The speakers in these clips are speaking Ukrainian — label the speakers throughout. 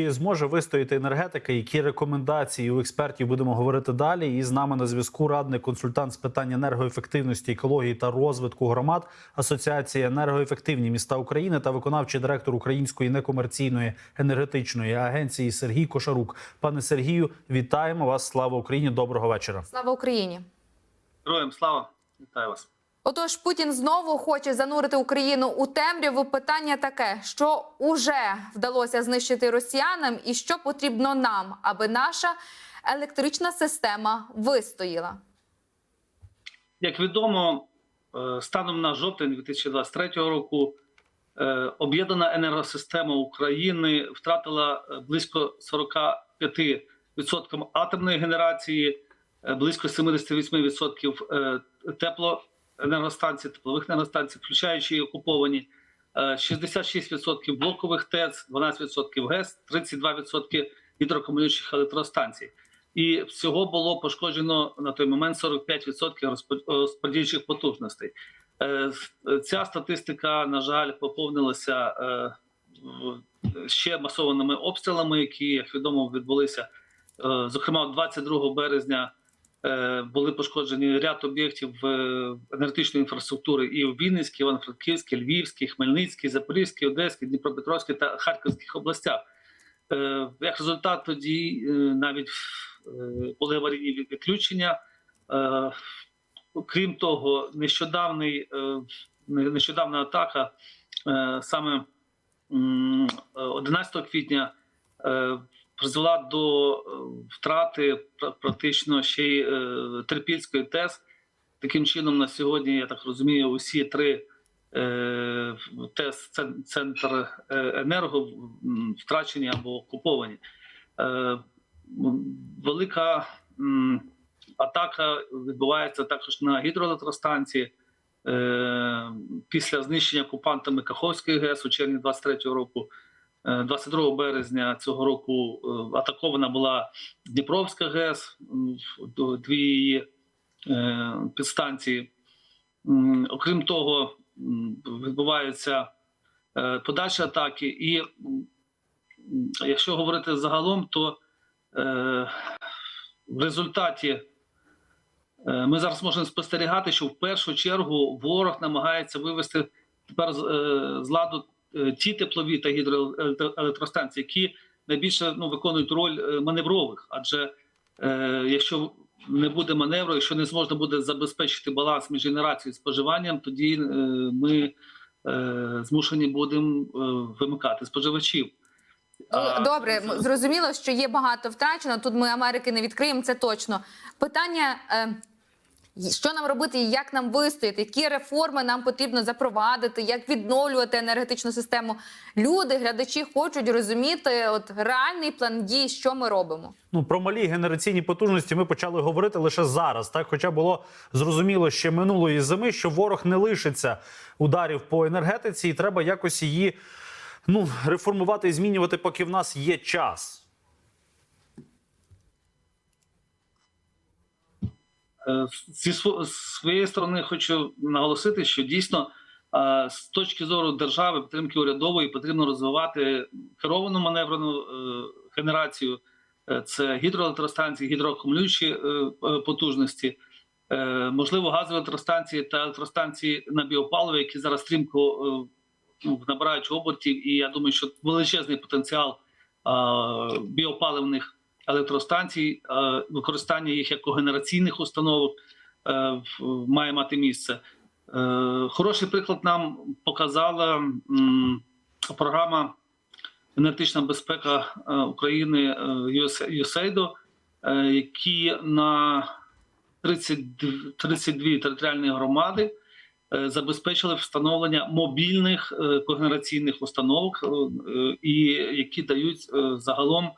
Speaker 1: Чи зможе вистояти енергетика? Які рекомендації у експертів будемо говорити далі? І з нами на зв'язку радник консультант з питань енергоефективності, екології та розвитку громад Асоціації енергоефективні міста України та виконавчий директор Української некомерційної енергетичної агенції Сергій Кошарук. Пане Сергію, вітаємо вас! Слава Україні! Доброго вечора!
Speaker 2: Слава Україні!
Speaker 3: Героям слава! Вітаю вас!
Speaker 2: Отож, Путін знову хоче занурити Україну у темряву. Питання таке: що уже вдалося знищити росіянам, і що потрібно нам, аби наша електрична система вистояла.
Speaker 3: Як відомо, е, станом на жовтень 2023 року е, об'єднана енергосистема України втратила е, близько 45% атомної генерації, близько 78% е, теплоенергостанцій, теплових енергостанцій, включаючи і окуповані, е, 66% блокових ТЕЦ, 12% ГЕС, 32% гідроакумулюючих електростанцій. І всього було пошкоджено на той момент 45% розпо- розподільчих потужностей. Е, Ця статистика, на жаль, поповнилася е, ще масованими обстрілами, які, як відомо, відбулися. Е, Зокрема, 22 березня е, були пошкоджені ряд об'єктів е, енергетичної інфраструктури і у Вінницькій, Івано-Франківській, Львівській, Хмельницькій, Запорізькій, Одеській, Дніпропетровській та Харківських областях. Е, Як результат, тоді е, навіть е, були аварійні відключення. Е, Крім того, нещодавний е, нещодавна атака е, саме е, 11 квітня е, призвела до е, втрати пра- практично ще й е, Терпільської ТЕС. Таким чином, на сьогодні, я так розумію, усі три е, ТЕС центр енерго втрачені або окуповані. Велика атака відбувається також на гідроелектростанції. Після знищення окупантами Каховської ГЕС у червні 23-го року, 22 березня цього року е, атакована була Дніпровська ГЕС, дві її е, підстанції. Окрім того, відбуваються е, подальші атаки, і якщо говорити загалом, то е, в результаті е, ми зараз можемо спостерігати, що в першу чергу ворог намагається вивести тепер з, е, ладу е, ті теплові та гідроелектростанції, які найбільше ну, виконують роль е, маневрових. Адже е, якщо не буде маневру, якщо не зможна буде забезпечити баланс між генерацією і споживанням, тоді е, ми е, змушені будемо е, вимикати споживачів.
Speaker 2: Ну, добре, зрозуміло, що є багато втрачено. Тут ми Америки не відкриємо, це точно. Питання. Е... Що нам робити, як нам вистояти, які реформи нам потрібно запровадити, як відновлювати енергетичну систему? Люди, глядачі хочуть розуміти от реальний план дій, що ми робимо.
Speaker 1: Ну про малі генераційні потужності ми почали говорити лише зараз. Так, хоча було зрозуміло ще минулої зими, що ворог не лишиться ударів по енергетиці, і треба якось її ну реформувати і змінювати, поки в нас є час.
Speaker 3: Зі своєї сторони хочу наголосити, що дійсно е, з точки зору держави підтримки урядової потрібно розвивати керовану маневрену е, генерацію. Е, Це гідроелектростанції, гідроакумулюючі е, е, потужності, Е, можливо, газові електростанції та електростанції на біопаливо, які зараз стрімко е, ну, набирають обертів. І я думаю, що величезний потенціал е, біопаливних електростанцій, е, використання їх як когенераційних установок е, має мати місце. Е, Хороший приклад нам показала програма енергетична безпека України USAID, які на 32, 32 територіальні громади забезпечили встановлення мобільних когенераційних установок, і які дають загалом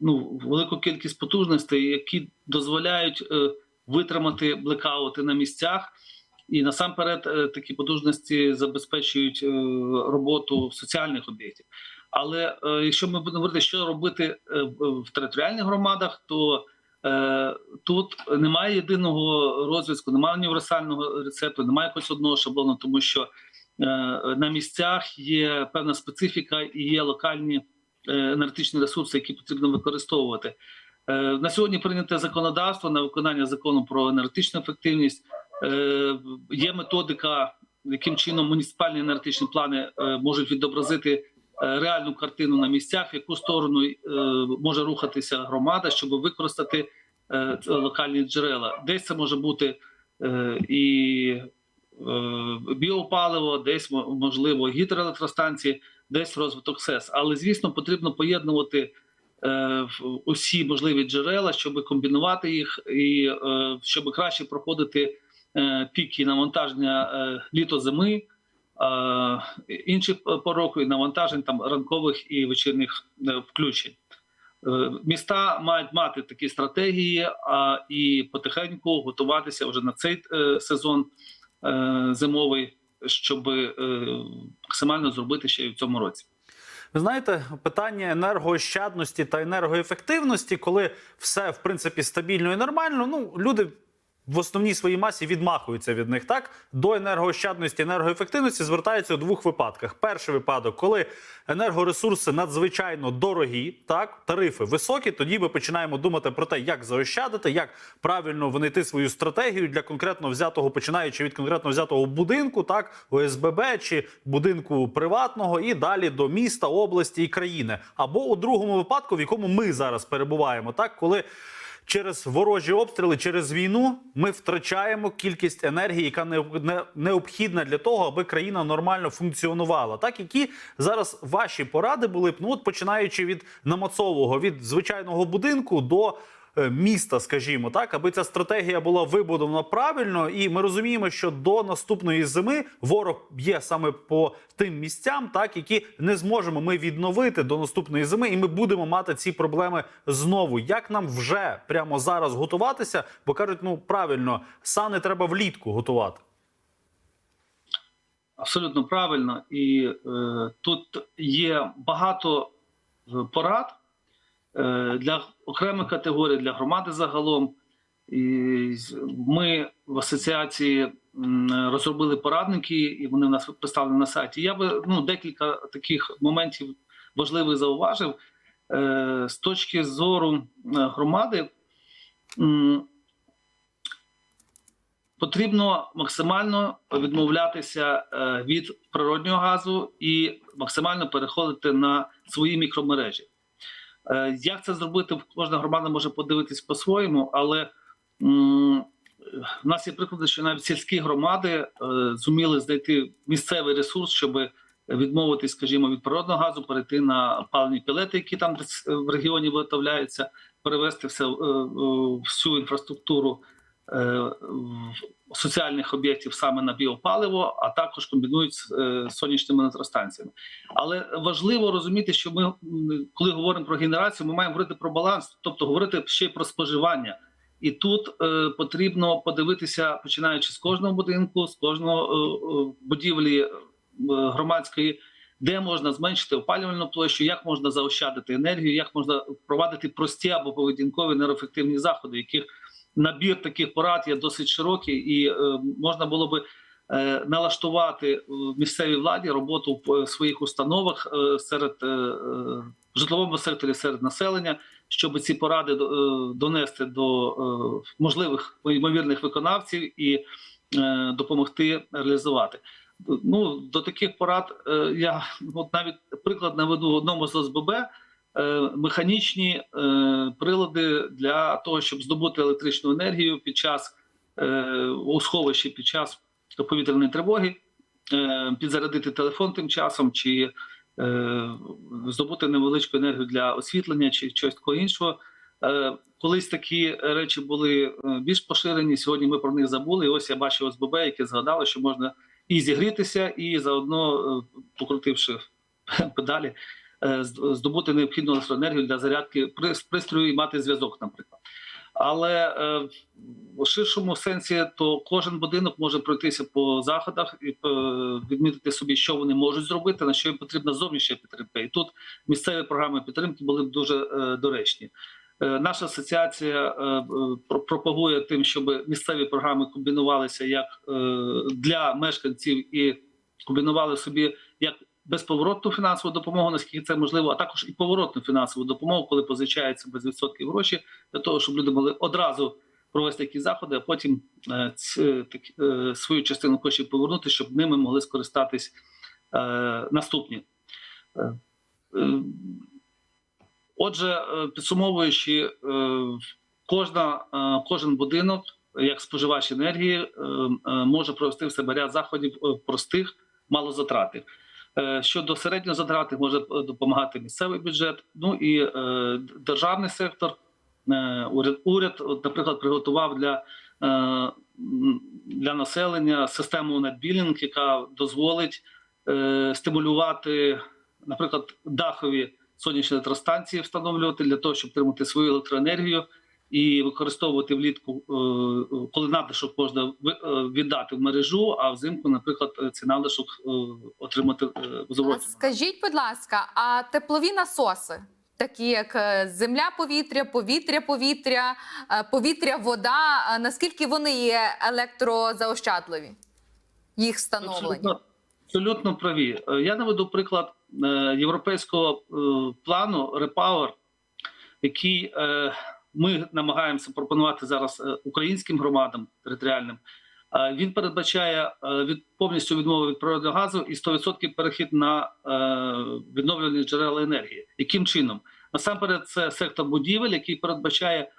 Speaker 3: ну, велику кількість потужностей, які дозволяють е, витримати блекаути на місцях. І насамперед е, такі потужності забезпечують е, роботу соціальних об'єктів. Але е, якщо ми будемо говорити, що робити е, в територіальних громадах, то е, тут немає єдиного розв'язку, немає універсального рецепту, немає якогось одного шаблону, тому що е, на місцях є певна специфіка і є локальні е, енергетичні ресурси, які потрібно використовувати. Е, На сьогодні прийняте законодавство на виконання закону про енергетичну ефективність. Е, Є методика, яким чином муніципальні енергетичні плани е, можуть відобразити е, реальну картину на місцях, в яку сторону е, може рухатися громада, щоб використати е, локальні джерела. Десь це може бути е, і е, біопаливо, десь можливо гідроелектростанції, десь розвиток СЕС. Але звісно, потрібно поєднувати е, усі можливі джерела, щоб комбінувати їх і е, щоб краще проходити е, піки навантаження е, літо-зими. е, Інших пор і навантажень там ранкових і вечірніх е, включень. Е, Міста мають мати такі стратегії а, і потихеньку готуватися вже на цей е, сезон зимовий, щоб е, максимально зробити ще й в цьому році.
Speaker 1: Ви знаєте, питання енергоощадності та енергоефективності, коли все в принципі стабільно і нормально, ну люди. В основній своїй масі відмахуються від них так до енергоощадності енергоефективності звертаються у двох випадках. Перший випадок, коли енергоресурси надзвичайно дорогі, так тарифи високі. Тоді ми починаємо думати про те, як заощадити, як правильно внайти свою стратегію для конкретно взятого, починаючи від конкретно взятого будинку, так ОСББ чи будинку приватного, і далі до міста, області і країни. Або у другому випадку, в якому ми зараз перебуваємо, так коли. Через ворожі обстріли, через війну ми втрачаємо кількість енергії, яка не- не- необхідна для того, аби країна нормально функціонувала. Так, які зараз ваші поради були б, ну от починаючи від намацового, від звичайного будинку до міста, скажімо так, аби ця стратегія була вибудована правильно, і ми розуміємо, що до наступної зими ворог є саме по тим місцям, так які не зможемо ми відновити до наступної зими, і ми будемо мати ці проблеми знову. Як нам вже прямо зараз готуватися? Бо кажуть, ну правильно, сани треба влітку готувати.
Speaker 3: Абсолютно правильно, і е, тут є багато е, порад е, для окремих категорій, для громади загалом. І ми в асоціації розробили порадники, і вони в нас представлені на сайті. Я би ну, декілька таких моментів важливих зауважив. Е, з точки зору е, громади, потрібно максимально відмовлятися е, від природнього газу і максимально переходити на свої мікромережі. Е, Як це зробити? Кожна громада може подивитись по-своєму, але в нас є приклади, що навіть сільські громади е, зуміли знайти місцевий ресурс, щоб відмовитись, скажімо, від природного газу, перейти на паливні пілети, які там в регіоні виготовляються, перевести все е, всю інфраструктуру соціальних об'єктів саме на біопаливо, а також комбінують з е, сонячними електростанціями. Але важливо розуміти, що ми, коли говоримо про генерацію, ми маємо говорити про баланс, тобто говорити ще й про споживання. І тут е, потрібно подивитися, починаючи з кожного будинку, з кожного е, е, будівлі е, громадської, де можна зменшити опалювальну площу, як можна заощадити енергію, як можна впровадити прості або поведінкові нейроефективні заходи, яких набір таких порад є досить широкий, і е, можна було би е, налаштувати в місцевій владі роботу в е, своїх установах серед в житловому секторі серед населення, щоб ці поради донести до можливих ймовірних виконавців і допомогти реалізувати. Ну до таких порад я от навіть приклад наведу в одному з ОСББ. Е, Механічні е, прилади для того, щоб здобути електричну енергію під час е, у сховищі під час повітряної тривоги, підзарядити телефон тим часом, чи здобути невеличку енергію для освітлення, чи щось такого іншого. Колись такі речі були більш поширені. Сьогодні ми про них забули. І ось я бачив ОСББ, яке згадало, що можна і зігрітися, і заодно покрутивши педалі, здобути необхідну електроенергію для зарядки пристрою і мати зв'язок, наприклад. Але е, в ширшому сенсі, то кожен будинок може пройтися по заходах і е, відмітити собі, що вони можуть зробити, на що їм потрібна зовнішня підтримка. І тут місцеві програми підтримки були б дуже е, доречні. Е, Наша асоціація е, е, про- пропагує тим, щоб місцеві програми комбінувалися як е, для мешканців і комбінували собі як безповоротну фінансову допомогу, наскільки це можливо, а також і поворотну фінансову допомогу, коли позичаються без відсотків гроші, для того, щоб люди могли одразу провести такі заходи, а потім е, ц- такі, е, свою частину коштів повернути, щоб ними могли скористатись е, наступні. Е, е, Отже, е, підсумовуючи, е, кожна, е, кожен будинок, як споживач енергії, е, е, може провести в себе ряд заходів е, простих, малозатратних. Е, Щодо середньозатратних може е, допомагати місцевий бюджет, ну і е, державний сектор. Е, Уряд, уряд, наприклад, приготував для, для населення систему NetBilling, яка дозволить стимулювати, наприклад, дахові сонячні електростанції встановлювати для того, щоб отримати свою електроенергію і використовувати влітку, е, коли надлишок можна е, віддати в мережу, а взимку, наприклад, е, цей надлишок отримати в
Speaker 2: скажіть, будь ласка, а теплові насоси, такі як земля, повітря, повітря, повітря, повітря, вода, наскільки вони є електрозаощадливі? Їх встановлення?
Speaker 3: Абсолютно, абсолютно праві. Я наведу приклад європейського плану Repower, який ми намагаємося пропонувати зараз е, українським громадам територіальним. Е, Він передбачає е, від повністю відмову від природного газу і 100% перехід на відновлювані джерела енергії. Яким чином? Насамперед, це сектор будівель, який передбачає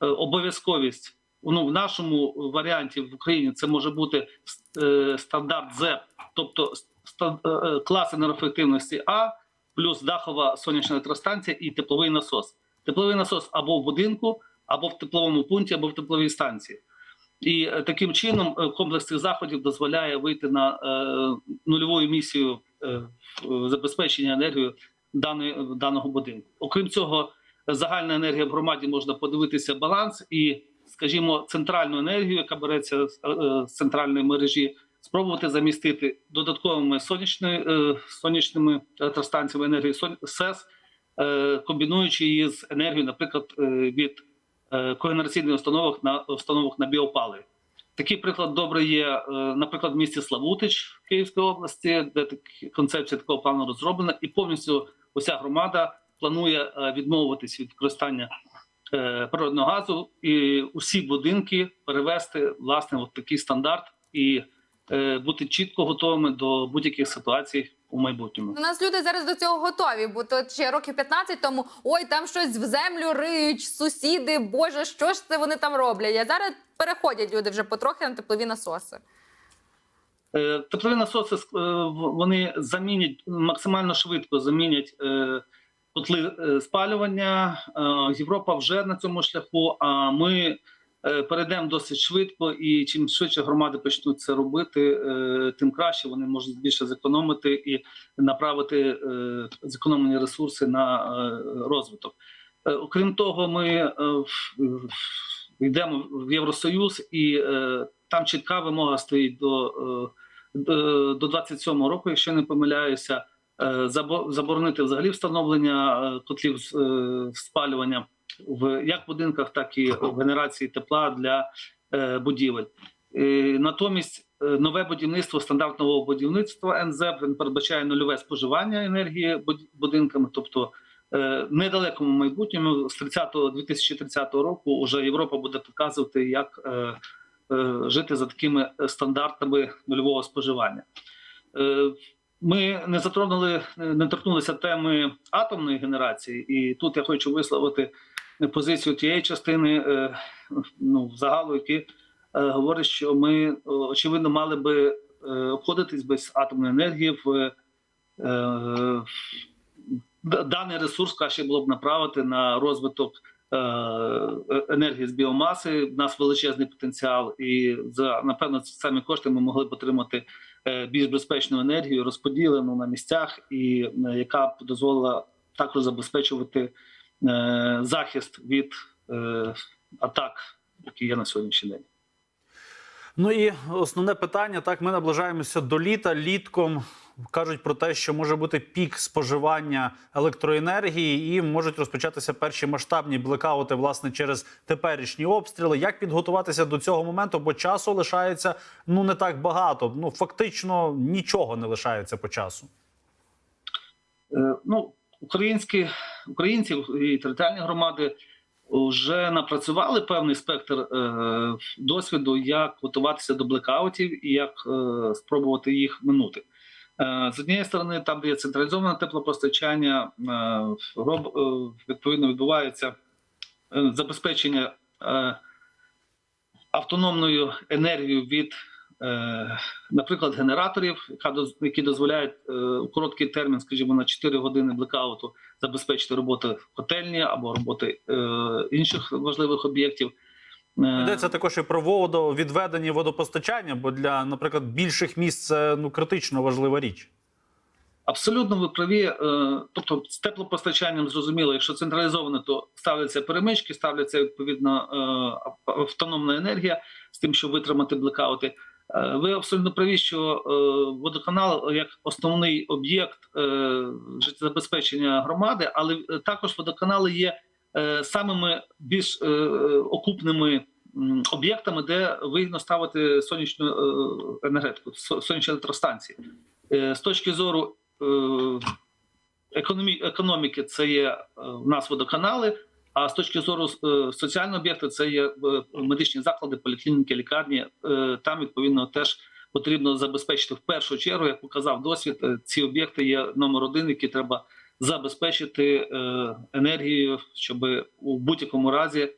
Speaker 3: обов'язковість. Ну, в нашому варіанті в Україні це може бути стандарт ЗЕП, тобто клас енергоефективності А, плюс дахова сонячна електростанція і тепловий насос. Тепловий насос або в будинку, або в тепловому пункті, або в тепловій станції. І е, таким чином е, комплекс цих заходів дозволяє вийти на е, нульову емісію е, забезпечення енергією даної, даного будинку. Окрім цього, загальна енергія в громаді можна подивитися баланс і, скажімо, центральну енергію, яка береться з е, центральної мережі, спробувати замістити додатковими сонячними, е, сонячними електростанціями енергії СЕС, е, комбінуючи її з енергією, наприклад, е, від е, когенераційних установок на установок на біопаливі. Такий приклад добрий є, е, наприклад, в місті Славутич Київській області, де концепція такого плану розроблена, і повністю уся громада планує е, відмовитись від використання е, природного газу і усі будинки перевести власне в такий стандарт і е, бути чітко готовими до будь-яких ситуацій у майбутньому.
Speaker 2: У нас люди зараз до цього готові, бо то ще років 15 тому ой, там щось в землю риють, сусіди, боже, що ж це вони там роблять? А зараз переходять люди вже потрохи на теплові насоси.
Speaker 3: Е, Теплові насоси е, вони замінять максимально швидко замінять е, котли спалювання. Європа вже на цьому шляху. А ми перейдемо досить швидко, і чим швидше громади почнуть це робити, е, тим краще вони можуть більше зекономити і направити е, зекономлені ресурси на е, розвиток. Е, Окрім того, ми е, йдемо в Євросоюз, і е, там чітка вимога стоїть до. е, до до 27-го року, якщо не помиляюся, е, заборонити взагалі встановлення е, котлів е, спалювання в як будинках, так і в генерації тепла для е, будівель. Е, Натомість е, нове будівництво стандартного будівництва НЗЕП передбачає нульове споживання енергії будинками, тобто в недалекому майбутньому з 30 2030 року вже Європа буде показувати, як жити за такими стандартами нульового споживання. Ми не затронули, не торкнулися теми атомної генерації, і тут я хочу висловити позицію тієї частини е, ну, загалу, які е, говорить, що ми е, очевидно мали би е, обходитись без атомної енергії в е, даний ресурс краще було б направити на розвиток е, енергії з біомаси. У нас величезний потенціал, і за напевно ці самі кошти ми могли б отримати е, більш безпечну енергію, розподілену на місцях, і е, яка б дозволила також забезпечувати е, захист від е, атак, які є на сьогоднішній день.
Speaker 1: Ну і основне питання: так, ми наближаємося до літа. Літком кажуть про те, що може бути пік споживання електроенергії, і можуть розпочатися перші масштабні блекаути власне через теперішні обстріли. Як підготуватися до цього моменту? Бо часу лишається ну не так багато. Ну фактично нічого не лишається по часу.
Speaker 3: Е, Ну, українські українці і територіальні громади вже напрацювали певний спектр е, досвіду, як готуватися до блекаутів і як е, спробувати їх минути. Е, З однієї сторони, там, де є централізоване теплопостачання, е, роб, е, відповідно відбувається забезпечення автономною енергією від, наприклад, генераторів, які дозволяють е, у короткий термін, скажімо, на 4 години блекауту забезпечити роботу котельні або роботи е, інших важливих об'єктів. Е,
Speaker 1: Йдеться також і про водовідведення водопостачання, бо для, наприклад, більших міст це ну критично важлива річ.
Speaker 3: Абсолютно ви праві. Е, Тобто з теплопостачанням зрозуміло, якщо централізовано, то ставляться перемички, ставляться відповідно е, автономна енергія з тим, щоб витримати блекаути. Е, Ви абсолютно праві, що е, водоканал як основний об'єкт е, життєзабезпечення громади, але також водоканали є самими більш окупними об'єктами, де вигідно ставити сонячну енергетику, сонячні електростанції. З точки зору економіки, це є в нас водоканали. А з точки зору е, соціального об'єкту, це є е, медичні заклади, поліклініки, лікарні. Е, Там відповідно теж потрібно забезпечити в першу чергу, як показав досвід. Ці об'єкти є номер один, які треба забезпечити енергією, щоб у будь-якому разі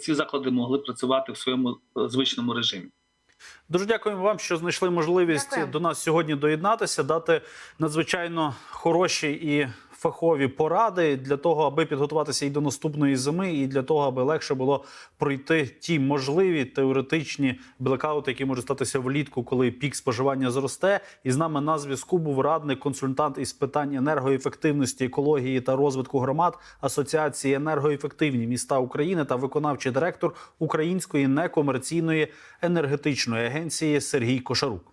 Speaker 3: ці заклади могли працювати в своєму звичному режимі.
Speaker 1: Дуже дякуємо вам, що знайшли можливість
Speaker 2: Дякую.
Speaker 1: до нас сьогодні доєднатися, дати надзвичайно хороші і фахові поради для того, аби підготуватися і до наступної зими, і для того, аби легше було пройти ті можливі теоретичні блекаути, які можуть статися влітку, коли пік споживання зросте. І з нами на зв'язку був радник, консультант із питань енергоефективності, екології та розвитку громад Асоціації енергоефективні міста України та виконавчий директор Української некомерційної енергетичної агенції Сергій Кошарук.